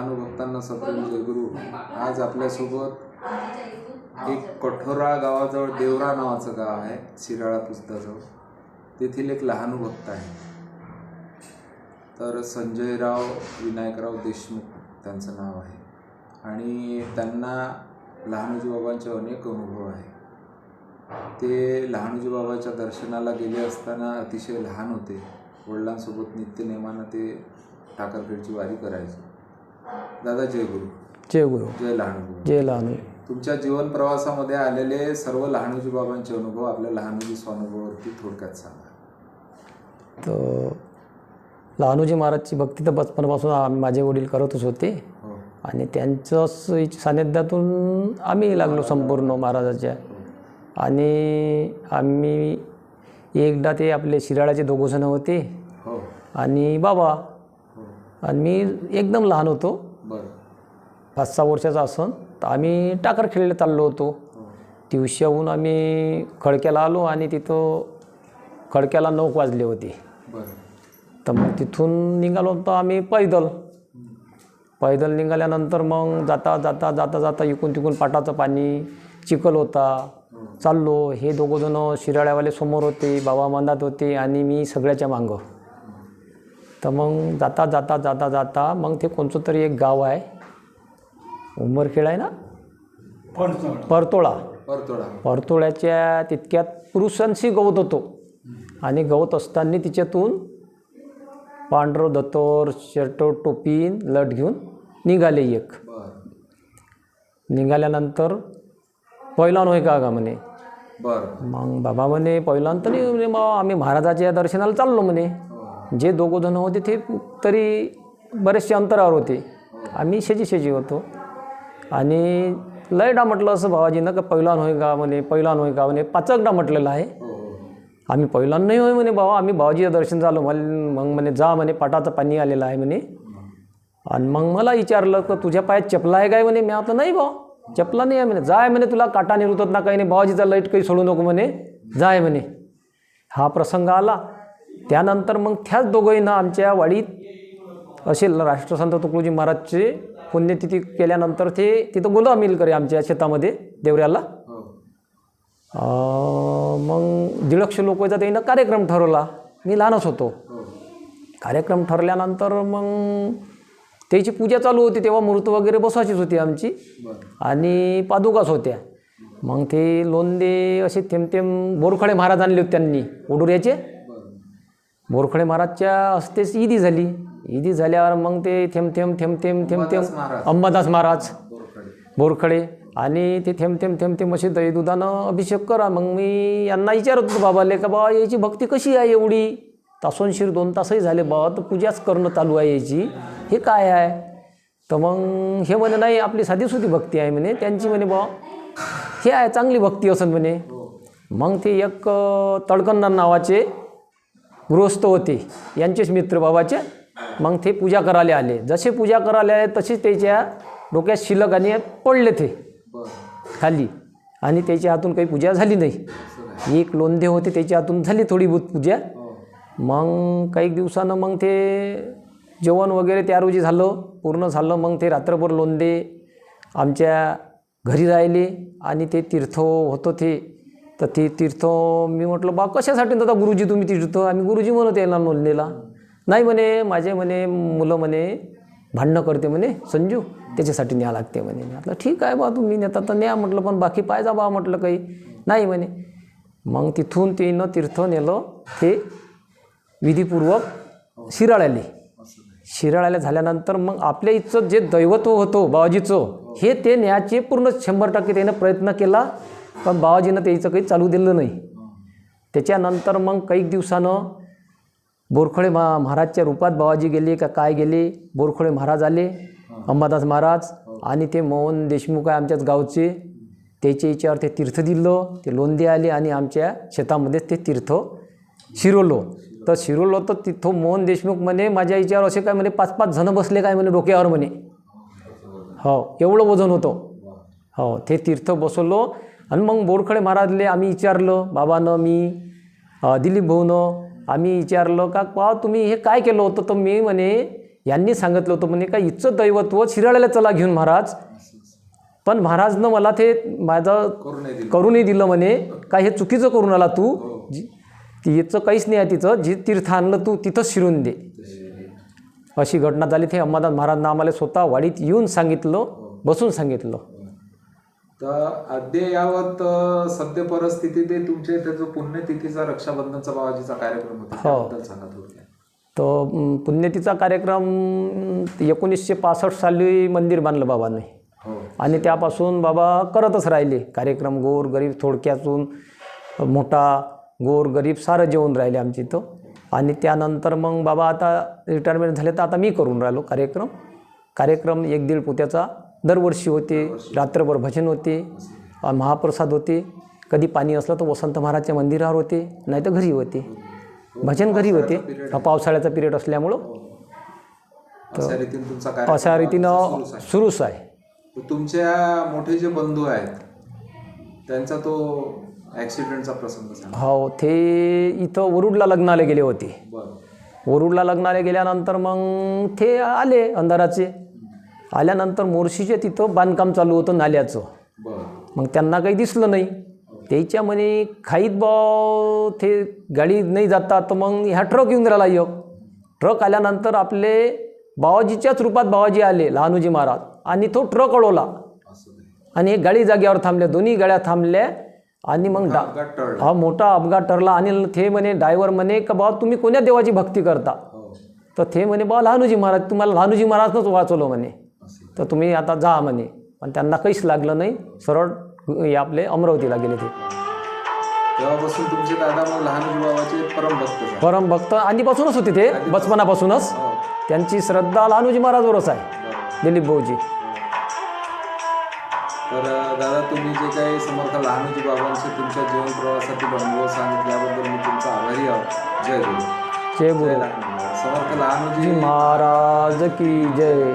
लहानू भक्तांना सद्गुरू जयगुरू. आज आपल्यासोबत एक कठोरा गावाजवळ देवरा नावाचं गाव आहे शिराळा पुसदाजवळ तेथील एक लहानू भक्त आहे. तर संजयराव विनायकराव देशमुख त्यांचं नाव आहे. आणि त्यांना लहानूजी बाबांचे अनेक अनुभव आहे. ते लहानूजी बाबाच्या दर्शनाला गेले असताना अतिशय लहान होते. वडिलांसोबत नित्यनेमानं ते टाकरखेडची वारी करायचे. दादा जय गुरु. जय गुरु. जय लहानूजी जय लहानू. तुमच्या जीवन प्रवासामध्ये आलेले सर्व लहानूजी बाबांचे अनुभव आपल्या लहानूजी स्वानुभवावरती थोडक्यात सांगा. तर लहानूजी महाराजची भक्ती तर बचपनापासून आम्ही माझे वडील करतच होते. हो. आणि त्यांच्याच सानिध्यातून आम्ही लागलो संपूर्ण महाराजाच्या. आणि आम्ही एकदा ते आपले शिराळाचे दोघं जण होते. हो. आणि बाबा आणि मी एकदम लहान होतो. बरं. पाच सहा वर्षाचा असन तर आम्ही टाकर खेळले चाललो होतो. दिवसाहून आम्ही खडक्याला आलो आणि तिथं खडक्याला नऊ वाजले होते. बरं. तर मग तिथून निघालो होतो आम्ही पैदल. पैदल निघाल्यानंतर मग जाता जाता जाता जाता इकून तिकून पाटाचं पाणी चिखल होता. चाललो. हे दोघं जण शिराळ्यावाले समोर होते बाबा मंदात होते आणि मी सगळ्याच्या मागं. तर मग जाता जाता जाता जाता मग ते कोणतं तरी एक गाव आहे. उंबरखेड आहे ना? परतोळा. परतोडा परतोळ्याच्या तितक्यात पुरुषांशी गवत होतो. आणि गवत असताना तिच्यातून पांढरं दत्तर शर्ट टोपी लट घेऊन निघाले एक. बरं. निघाल्यानंतर पहिला होय का गा म्हणे. बरं. मग बाबा म्हणे पहिला तर नाही म्हणे आम्ही महाराजाच्या दर्शनाला चाललो म्हणे. जे दोघंजण होते ते तरी बरेचसे अंतरावर होते. आम्ही शेजी शेजी होतो. आणि लयडा म्हटलं असं भावाजीनं का पहिलान होय का म्हणे पहिलान होय का म्हणे. पाचकडा म्हटलेलं आहे. आम्ही पहिल्यांदा नाही होय म्हणे भावा आम्ही भावाजीचं दर्शन झालो. मला मग म्हणे जा म्हणे पाटाचं पाणी आलेलं आहे म्हणे. आणि मग मला विचारलं तर तुझ्या पायात चपला आहे काय म्हणे? मी आता नाही भाऊ चपला नाही आहे म्हणे. जाय म्हणे तुला काटा निरुतत ना काही नाही भावाजीचा लाइट काही सोडू नको म्हणे. जाय म्हणे. हा प्रसंग आला. त्यानंतर मग त्याच दोघंही आमच्या वाडीत असे राष्ट्रसंत तुकडोजी महाराजचे पुण्यतिथी केल्यानंतर ते तिथं गोला मिल करे आमच्या शेतामध्ये देवऱ्याला. हो. मग दीडशे लोकांचा त्यानं कार्यक्रम ठरवला मी लहानच होतो. हो. कार्यक्रम ठरल्यानंतर मग त्याची पूजा चालू होती तेव्हा मूर्त वगैरे बसवायचीच होती आमची. आणि पादुकाच होत्या. मग ते लोंदे असे थेंब थेंब बोरखडे महाराज आणले होते त्यांनी ओडुऱ्याचे बोरखडे महाराजच्या हस्तेच ईदी झाली. ईदी झाल्यावर मग ते थेंब थेंब थेंब थेंब थेंब थेंब. अंबादास महाराज. बोरखडे. आणि ते थेंब थेंब थेंब थेंब असे दही दुधानं अभिषेक करा. मग मी यांना विचारत होतो बाबाले का बाबा याची भक्ती कशी आहे एवढी? तासोनशीर दोन तासही झाले बाबा तर पूजाच करणं चालू आहे याची. हे काय आहे? तर मग हे म्हणे नाही आपली साधीसुधी भक्ती आहे म्हणे. त्यांची म्हणे बा हे आहे चांगली भक्ती असन म्हणे. मग ते एक तळकंदार नावाचे गृहस्थ होते. यांचेच मित्र बाबाचे. मग ते पूजा करायला आले. जसे पूजा करायला आले तसेच त्याच्या डोक्यात शिलक आणि पडले ते. खाली. आणि त्याच्या हातून काही पूजा झाली नाही. एक लोंधे होते त्याच्या हातून झाली थोडी बहुत पूजा. मग काही दिवसानं मग ते जेवण वगैरे त्या रोजी झालं पूर्ण झालं. मग ते रात्रभर लोंदे आमच्या घरी राहिले आणि ते तीर्थ होतं ते तर ते तीर्थ मी म्हटलं बा कशासाठी दादा गुरुजी तुम्ही तीर्थ? आम्ही गुरुजी म्हणत यायला नोंदलेला नाही म्हणे माझे म्हणे मुलं म्हणे भांडणं करते म्हणे संजू त्याच्यासाठी न्या लागते म्हणे. म्हटलं ठीक आहे बा तुम्ही नेता तर न्या म्हटलं पण बाकी पाहिजा बा म्हटलं काही. नाही म्हणे. मग तिथून तिनं तीर्थ नेलं ते विधीपूर्वक शिराळ्याले. शिराळ्याला झाल्यानंतर मग आपल्या इथचं जे दैवत्व होतं बाबाजीचं हे ते न्यायचे पूर्ण शंभर टक्के त्यानं प्रयत्न केला. पण बाबाजीनं त्याचं काही चालू दिलं नाही. त्याच्यानंतर मग काही दिवसानं बोरखळे महा महाराजच्या रूपात बाबाजी गेले का काय गेले? बोरखळे महाराज आले अंबादास महाराज आणि ते मोहन देशमुख आहे आमच्याच गावचे. त्याच्या याच्यावर ते तीर्थ दिलं ते लोंदे आले आणि आमच्या शेतामध्ये ते तीर्थ शिरवलो तर शिरवलो तर तिथं मोहन देशमुख म्हणे माझ्या याच्यावर असे काय म्हणे पाच पाच जणं बसले काय म्हणे डोक्यावर म्हणे. हो एवढं वजन होतं. हो ते तीर्थ बसवलो. आणि मग बोरखडे महाराजले आम्ही विचारलं बाबानं मी दिलीप भाऊनं आम्ही विचारलं का पा तुम्ही हे काय केलं होतं? तर मी म्हणे यांनी सांगितलं होतं म्हणे का हिचं दैवत्व शिराळ्याला चला घेऊन महाराज. पण महाराजनं मला ते माझं करूनही दिलं. म्हणे का हे चुकीचं करून आला तू? हो. जी- तिचं काहीच नाही आहे तिचं जे तीर्थ आणलं तू तिथंच शिरून दे. अशी घटना झाली. ते अंबादास महाराजनं आम्हाला स्वतः वाडीत येऊन सांगितलं बसून सांगितलं. तर अद्ययावत सद्य परिस्थिती ते तुमच्या इथे जो पुण्यतिथीचा रक्षाबंधनचा बाबाजीचा कार्यक्रम होता हो. त्याबद्दल सांगा थोडक्यात. अं, पुण्यतिथीचा कार्यक्रम एकोणीसशे पासष्ट साली मंदिर बांधलं बाबांनी. हो. आणि त्यापासून बाबा करतच राहिले. कार्यक्रम गोर गरीब थोडक्यातून मोठा गोर गरीब सारं जेवून राहिले आमच्या इथं. आणि त्यानंतर मग बाबा आता रिटायरमेंट झाले तर आता मी करून राहिलो कार्यक्रम. कार्यक्रम एक दीड पुत्याचा दरवर्षी होते रात्रभर भजन होते महाप्रसाद होते. कधी पाणी असलं तर वसंत महाराजच्या मंदिरावर होते नाही तर घरी होते. भजन घरी होते. हा पावसाळ्याचा पिरियड असल्यामुळं अशा रीतीने तुमचा कार्यक्रम अशा रीतीनं सुरूच आहे. तर तुमच्या मोठे जे बंधू आहेत त्यांचा तो ॲक्सिडेंटचा प्रसंग सांगा हो ते इथं वरुडला लग्नाला गेले होते. वरुडला लग्नाला गेल्यानंतर मग ते आले अंधाराचे. आल्यानंतर मोर्शीचे तिथं बांधकाम चालू होतं नाल्याचं. मग त्यांना काही दिसलं नाही. त्याच्या म्हणे खाईत बा ते गाडी नाही जातात तर मग ह्या ट्रक येऊन राहिला एक. ट्रक आल्यानंतर आपले बाबाजीच्याच रूपात बाबाजी आले लहानूजी महाराज. आणि तो ट्रक अडवला. आणि एक गाडी जागेवर थांबल्या दोन्ही गाड्या थांबल्या. आणि मग डा हा मोठा अपघात ठरला आणि ते म्हणे ड्रायव्हर म्हणे का बाबा तुम्ही कोण्या देवाची भक्ती करता? हो. तर ते म्हणे बा लहानूजी महाराज तुम्हाला लहानूजी महाराजनंच वाचवलं म्हणे. तर तुम्ही आता जा म्हणे. पण त्यांना काहीच लागलं नाही. सरळ हे आपले अमरावतीला गेले ते. तेव्हापासून तुमचे दादा मग लहान बाबाचे परमभक्त झाले. परम भक्त आधीपासूनच होते ते. बचपनापासूनच. हो. त्यांची श्रद्धा लहानूजी महाराजवरच आहे. बरं दिलीप भाऊजी. तर दादा तुम्ही जे काही समर्थ लहानोजी बाबांचे तुमच्या जीवन प्रवासातील अनुभव सांगितल्याबद्दल मी तुमचा आभारी आहोत. जय गुरु. जय गुरु. समर्थ लहानोजी. महाराज की जय.